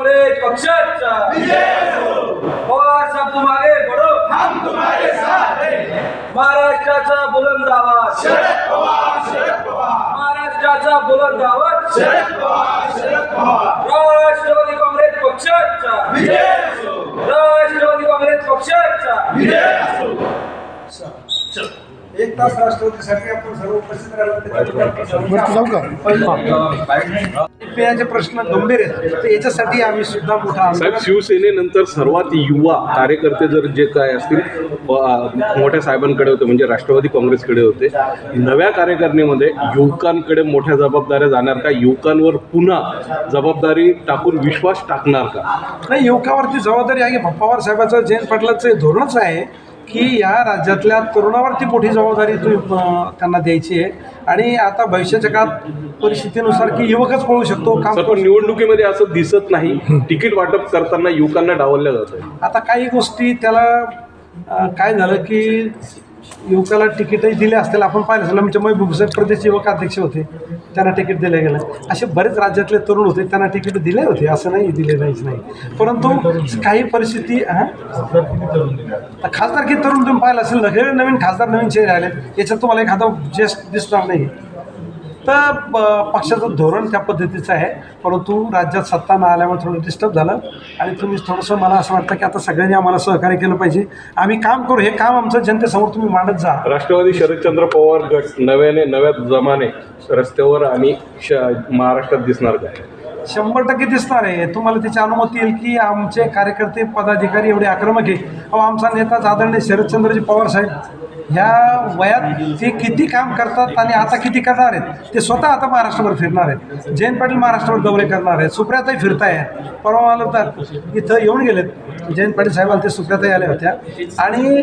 काँग्रेस पक्षाचा. पवार साहेब तुम आगे बढ़ो हम तुम्हारे साथ हैं महाराष्ट्राचा बुलंद आवाज. शरद पवार शरद पवार महाराष्ट्राचा बुलंद आवाज. शरद पवार शरद पवार राष्ट्रवादी काँग्रेस पक्षाचा. विजय असो राष्ट्रवादी काँग्रेस पक्षाचा. विजय असो एक तास राष्ट्रवादीसाठी आपण सर्व उपस्थित राहिलो. पेयाचे प्रश्न गंभीर आहेत. तर याच्यासाठी आम्ही सुद्धा मोठा साहेब शिवसेनेनंतर सर्वात युवा कार्यकर्ते जर जे काय असतील मोठ्या साहेबांकडे होते म्हणजे राष्ट्रवादी काँग्रेसकडे होते. नव्या कार्यकारिणीमध्ये युवकांकडे मोठ्या जबाबदाऱ्या जाणार का? युवकांवर पुन्हा जबाबदारी टाकून विश्वास टाकणार का? नाही युवकावरती जबाबदारी आहे पवार साहेबाचं जयंत पाटलाचं धोरणच आहे. की या राज्यातल्या तरुणावरती मोठी जबाबदारी तुम्ही त्यांना द्यायची आहे. आणि आता भविष्याच्या काळात परिस्थितीनुसार की युवकच पळू शकतो काम पण निवडणुकीमध्ये असं दिसत नाही. तिकीट वाटप करताना युवकांना डावललं जातं आता काही गोष्टी त्याला काय झालं की युवकाला तिकीटही दिले असतील. आपण पाहिलं असेल आमच्या महबूब साहेब प्रदेश युवक अध्यक्ष होते. त्यांना तिकीट दिले गेलं. असे बरेच राज्यातले तरुण होते त्यांना तिकीट दिले होते असं नाही दिले नाहीच नाही. परंतु काही परिस्थिती हां खासदार किती तरुण तुम्ही पाहिलं असेल सगळे नवीन खासदार नवीन चेहरे आले याच्यात तुम्हाला एखादा जेस्ट दिसणार नाही तर पक्षाचं धोरण त्या पद्धतीचं आहे. परंतु राज्यात सत्ता न आल्यामुळे थोडं डिस्टर्ब झालं. आणि तुम्ही थोडंसं मला असं वाटतं की आता सगळ्यांनी आम्हाला सहकार्य केलं पाहिजे. आम्ही काम करू. हे काम आमचं जनतेसमोर तुम्ही मांडत जा. राष्ट्रवादी शरदचंद्र पवार गट नव्याने नव्या जमाने रस्त्यावर आणि श महाराष्ट्रात दिसणार का शंभर टक्के दिसणार आहे. तुम्हाला त्याची अनुमती येईल की आमचे कार्यकर्ते पदाधिकारी एवढे आक्रमक आहे अहो आमचा नेताच आदरणीय शरदचंद्रजी पवार साहेब ह्या वयात ते किती काम करतात आणि आता किती करणार आहेत? ते स्वतः आता महाराष्ट्रभर फिरणार आहेत. जयंत पाटील महाराष्ट्रावर दौरे करणार आहेत. सुप्रियाताई फिरताय. परवा मला तर इथं येऊन गेलेत. जयंत पाटील साहेब आले ते सुप्रियाताई आल्या होत्या. आणि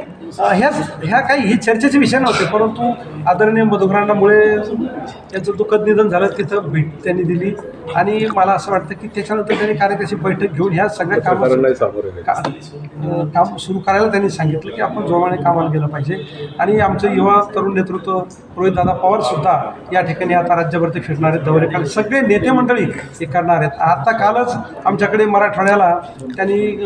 ह्याच ह्या काही ही चर्चेचे विषय नव्हते परंतु आदरणीय मधुकरांनामुळे त्यांचं दुःखद निधन झालं तिथं भेट त्यांनी दिली. आणि मला असं वाटतं की त्याच्यानंतर त्यांनी कार्यकर्त्याची बैठक घेऊन ह्या सगळ्या कामाचं पत्रकारांनाही सामोरे गेले. का- अ, काम सुरू करायला त्यांनी सांगितलं की आपण जोमाने कामाला गेलं पाहिजे. आणि आमचं युवा तरुण नेतृत्व रोहितदादा पवारसुद्धा या ठिकाणी आता राज्यभरती फिरणार आहेत दौरे कारण सगळे नेते मंडळी हे करणार आहेत. आता कालच आमच्याकडे मराठवाड्याला त्यांनी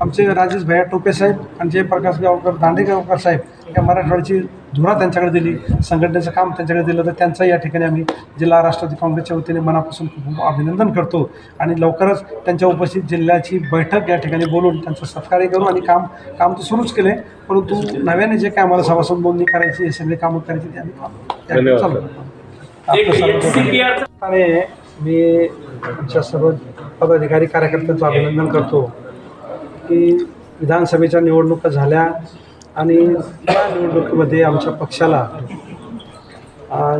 आमचे राजेश भैया टोपे साहेब आणि जयप्रकाश गावकर दांडे गावकर साहेब या मराठवाड्याची धुरा त्यांच्याकडे दिली संघटनेचं काम त्यांच्याकडे दिलं तर त्यांचं या ठिकाणी आम्ही जिल्हा राष्ट्रवादी काँग्रेसच्या वतीने मनापासून खूप अभिनंदन करतो आणि लवकरच त्यांच्या उपस्थित जिल्ह्याची बैठक या ठिकाणी बोलून त्यांचं सत्कार्य करू आणि काम काम तर सुरूच केले परंतु नव्याने जे काय आम्हाला सभासद नोंदणी करायची हे सगळे कामं करायची ते आम्ही. चालू. मी आमच्या सर्व पदाधिकारी कार्यकर्त्यांचं अभिनंदन करतो की विधानसभेच्या निवडणुका झाल्या आणि या निवडणुकीमध्ये आमच्या पक्षाला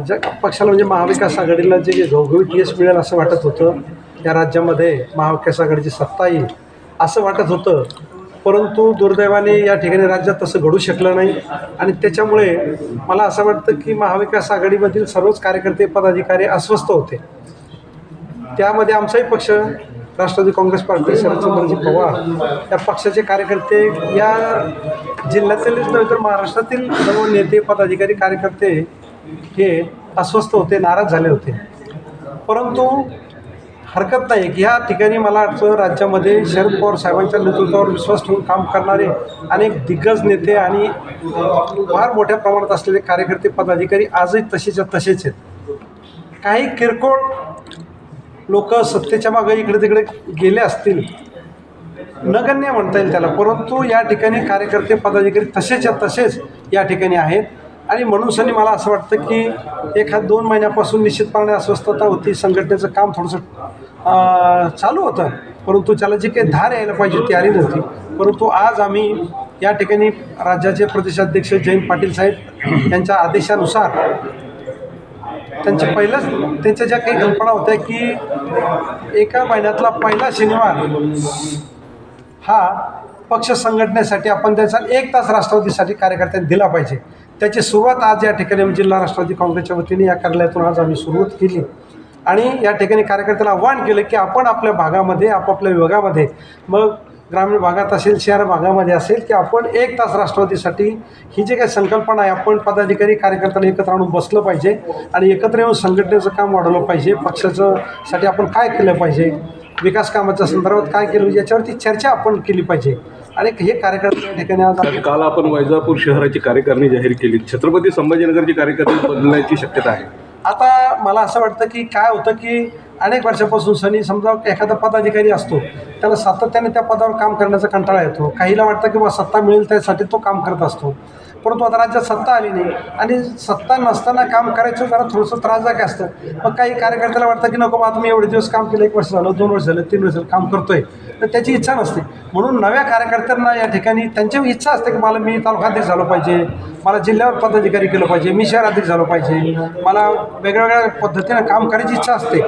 ज्या पक्षाला म्हणजे महाविकास आघाडीला जे घवघवीत यश मिळेल असं वाटत होतं या राज्यामध्ये महाविकास आघाडीची सत्ता येईल असं वाटत होतं. परंतु दुर्दैवाने या ठिकाणी राज्यात तसं घडू शकलं नाही आणि त्याच्यामुळे मला असं वाटतं की महाविकास आघाडीमधील सर्वच कार्यकर्ते पदाधिकारी अस्वस्थ होते. त्यामध्ये आमचाही पक्ष राष्ट्रवादी काँग्रेस पार्टी शरदचंद्रजी पवार या पक्षाचे कार्यकर्ते या जिल्ह्यातीलच नव्हे तर महाराष्ट्रातील सर्व नेते पदाधिकारी कार्यकर्ते हे अस्वस्थ होते नाराज झाले होते. परंतु हरकत नाही. की ह्या ठिकाणी मला वाटतं राज्यामध्ये शरद पवार साहेबांच्या नेतृत्वावर विश्वास ठेवून काम करणारे अनेक दिग्गज नेते आणि फार मोठ्या प्रमाणात असलेले कार्यकर्ते पदाधिकारी आजही तसेच्या तसेच आहेत. काही किरकोळ लोक सत्तेच्या मागे इकडे तिकडे गेले असतील. नगण्य म्हणता येईल त्याला. परंतु या ठिकाणी कार्यकर्ते पदाधिकारी तसेच्या तसेच या ठिकाणी आहेत. आणि म्हणून सनी मला असं वाटतं की एखाद दोन महिन्यापासून निश्चितपणे अस्वस्थता होती संघटनेचं काम थोडंसं चालू होतं. परंतु त्याला जी काही धार यायला पाहिजे ती आली नव्हती. परंतु आज आम्ही या ठिकाणी राज्याचे प्रदेशाध्यक्ष जयंत पाटील साहेब यांच्या आदेशानुसार त्यांच्या पहिल्याच त्यांच्या ज्या काही कल्पना होत्या की एका महिन्यातला पहिला शनिवार हा पक्ष संघटनेसाठी आपण त्याचा एक तास राष्ट्रवादीसाठी कार्यकर्त्यांनी दिला पाहिजे. त्याची सुरुवात आज या ठिकाणी जिल्हा राष्ट्रवादी काँग्रेसच्या वतीने या कार्यालयातून आज आम्ही सुरुवात केली. आणि या ठिकाणी कार्यकर्त्याला आव्हान केलं की आपण आपल्या भागामध्ये आपापल्या विभागामध्ये मग ग्रामीण भागात असेल शहर भागामध्ये असेल की आपण एक तास राष्ट्रवादीसाठी ही जी काही संकल्पना आहे आपण पदाधिकारी कार्यकर्त्याला एकत्र आणून बसलं पाहिजे आणि एकत्र येऊन संघटनेचं काम वाढवलं पाहिजे पक्षाचं साठी आपण काय केलं पाहिजे विकास कामाच्या संदर्भात काय केलं याच्यावरती चर्चा आपण केली पाहिजे. आणि हे कार्यकर्ते ठिकाणी काल आपण वैजापूर शहराची कार्यकारिणी जाहीर केली. छत्रपती संभाजीनगरची कार्यकारिणी बदलण्याची शक्यता आहे. आता मला असं वाटतं की काय होतं की अनेक वर्षापासून सनी समजा एखादा पदाधिकारी असतो त्याला सातत्याने त्या पदावर काम करण्याचा कंटाळा येतो. काहीला वाटतं की बा सत्ता मिळेल त्यासाठी तो काम करत असतो. परंतु आता राज्यात सत्ता आली नाही आणि सत्ता नसताना काम करायचं जरा थोडंसं त्रासदायक असतं. मग काही कार्यकर्त्याला वाटतं की नको बा तुम्ही एवढे दिवस काम केलं एक वर्ष झालं दोन वर्ष झालं तीन वर्ष झालं काम करतोय. तर त्याची इच्छा नसते. म्हणून नव्या कार्यकर्त्यांना या ठिकाणी त्यांची इच्छा असते की मला मी तालुकाध्यक्ष झालो पाहिजे मला जिल्ह्यावर पदाधिकारी केलं पाहिजे मी शहराध्यक्ष झालो पाहिजे. मला वेगळ्या वेगळ्या पद्धतीनं काम करायची इच्छा असते.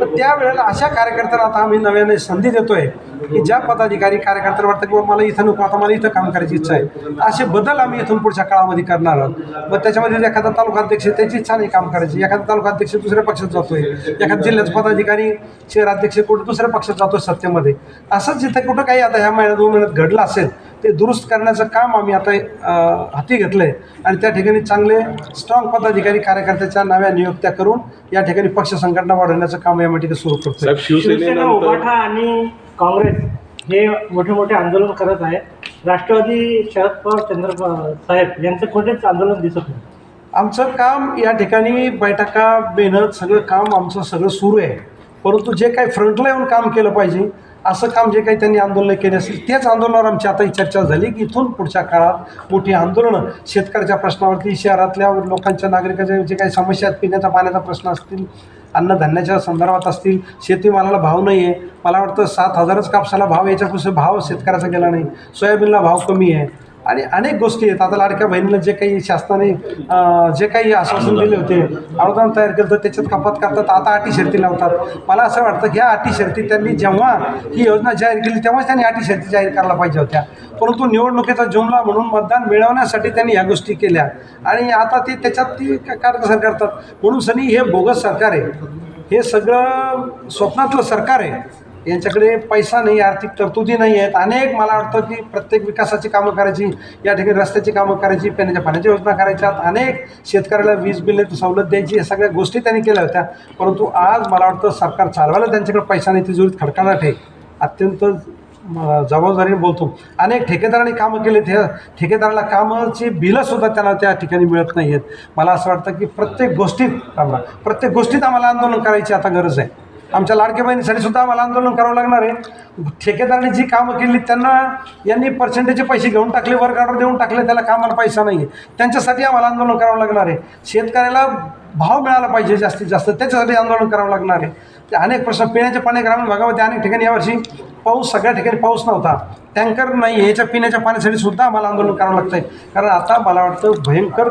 तर त्यावेळेला अशा कार्यकर्त्यांना आता आम्ही नव्याने संधी देतोय की ज्या पदाधिकारी कार्यकर्त्याला वाटतं की मला इथं नको आता मला इथं काम करायची इच्छा आहे. असे बदल आम्ही इथून पुढच्या काळामध्ये करणार आहोत. मग त्याच्यामध्ये एखादा तालुकाध्यक्ष त्याची इच्छा नाही काम करायची. एखादा तालुकाध्यक्ष दुसऱ्या पक्षात जातोय. एखादा जिल्ह्याचा पदाधिकारी शहराध्यक्ष कुठं दुसऱ्या पक्षात जातोय सत्तेमध्ये. असंच जिथं कुठं काही आता ह्या महिन्यात दोन महिन्यात घडलं असेल ते दुरुस्त करण्याचं काम आम्ही आता हाती घेतलं आहे आणि त्या ठिकाणी चांगले स्ट्रॉंग पदाधिकारी कार्यकर्त्याच्या नव्या नियुक्त्या करून या ठिकाणी पक्ष संघटना वाढवण्याचं काम या ठिकाणी सुरू करतो साहेब शिवसेना उभाठा आणि काँग्रेस हे मोठे मोठे आंदोलन करत आहे राष्ट्रवादी शरद पवार चंद्र साहेब यांचं कुठेच आंदोलन दिसत नाही. आमचं काम या ठिकाणी बैठका मेहनत सगळं काम आमचं सगळं सुरू आहे. परंतु जे काही फ्रंटला येऊन काम केलं पाहिजे असं काम जे काही त्यांनी आंदोलन केले असेल त्याच आंदोलनावर आमची आता ही चर्चा झाली की इथून पुढच्या काळात मोठी आंदोलनं शेतकऱ्याच्या प्रश्नावरती शहरातल्या लोकांच्या नागरिकाच्या जे काही समस्या आहेत पिण्याच्या पाण्याचा प्रश्न असतील अन्नधान्याच्या संदर्भात असतील शेतीमालाला भाव नाही आहे मला वाटतं सात हजारच कापसाला भाव याच्यापासून भाव शेतकऱ्याचा गेला नाही. सोयाबीनला भाव कमी आहे. आणि अनेक गोष्टी आहेत. आता लाडक्या बहिणीला जे काही शासनाने जे काही आश्वासन दिले होते अनुदान तयार केलं तर त्याच्यात कपात करतात. आता अटी शर्ती लावतात. मला असं वाटतं की ह्या अटी शर्ती त्यांनी जेव्हा ही योजना जाहीर केली तेव्हाच त्यांनी अटी शर्ती जाहीर करायला पाहिजे होत्या. परंतु निवडणुकीचा जुमला म्हणून मतदान मिळवण्यासाठी त्यांनी ह्या गोष्टी केल्या. आणि आता ते त्याच्यात ती कारकसर करतात. म्हणून सनी हे बोगस सरकार आहे. हे सगळं स्वप्नातलं सरकार आहे. यांच्याकडे पैसा नाही आर्थिक तरतुदी नाही आहेत. अनेक मला वाटतं की प्रत्येक विकासाची कामं करायची या ठिकाणी रस्त्याची कामं करायची पिण्याच्या पाण्याच्या योजना करायच्या. अनेक शेतकऱ्याला वीज बिल सवलत द्यायची या सगळ्या गोष्टी त्यांनी केल्या होत्या. परंतु आज मला वाटतं सरकार चालवायला त्यांच्याकडे पैसा नाही तिजोरीत खडकाडाट आहे. अत्यंत जबाबदारीने बोलतो. अनेक ठेकेदारांनी कामं केले ते ठेकेदाराला कामाची बिलंसुद्धा त्यांना त्या ठिकाणी मिळत नाही आहेत मला असं वाटतं की प्रत्येक गोष्टीत आम्हाला प्रत्येक गोष्टीत आम्हाला आंदोलन करायची आता गरज आहे. आमच्या लाडक्या बहिणीसाठी सुद्धा आम्हाला आंदोलन करावं लागणार आहे. ठेकेदारांनी जी कामं केली त्यांना यांनी पर्सेंटेजचे पैसे घेऊन टाकले वर्क ऑर्डर देऊन टाकले त्याला कामाला पैसा नाही आहे त्यांच्यासाठी आम्हाला आंदोलन करावं लागणार आहे. शेतकऱ्याला भाव मिळाला पाहिजे जास्तीत जास्त त्याच्यासाठी आंदोलन करावं लागणार आहे. ते अनेक प्रश्न पिण्याच्या पाणी ग्रामीण भागामध्ये अनेक ठिकाणी यावर्षी पाऊस सगळ्या ठिकाणी पाऊस नव्हता. टँकर नाही ह्याच्या पिण्याच्या पाण्यासाठी सुद्धा आम्हाला आंदोलन करावं लागतं आहे कारण आता मला वाटतं भयंकर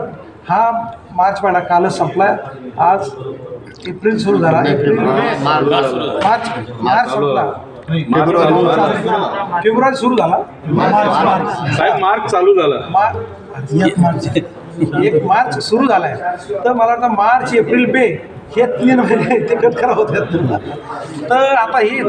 हा मार्च महिना कालच संपला आज एप्रिल सुरू झाला. एप्रिल मार्च मार्च संपला. फेब्रुवारी सुरू झाला. साहेब मार्च चालू झाला. मार्च एक मार्च. सुरू झालाय. तर मला वाटतं मार्च एप्रिल मे हे तीन महिने ते कट करा होत्या तर आता ही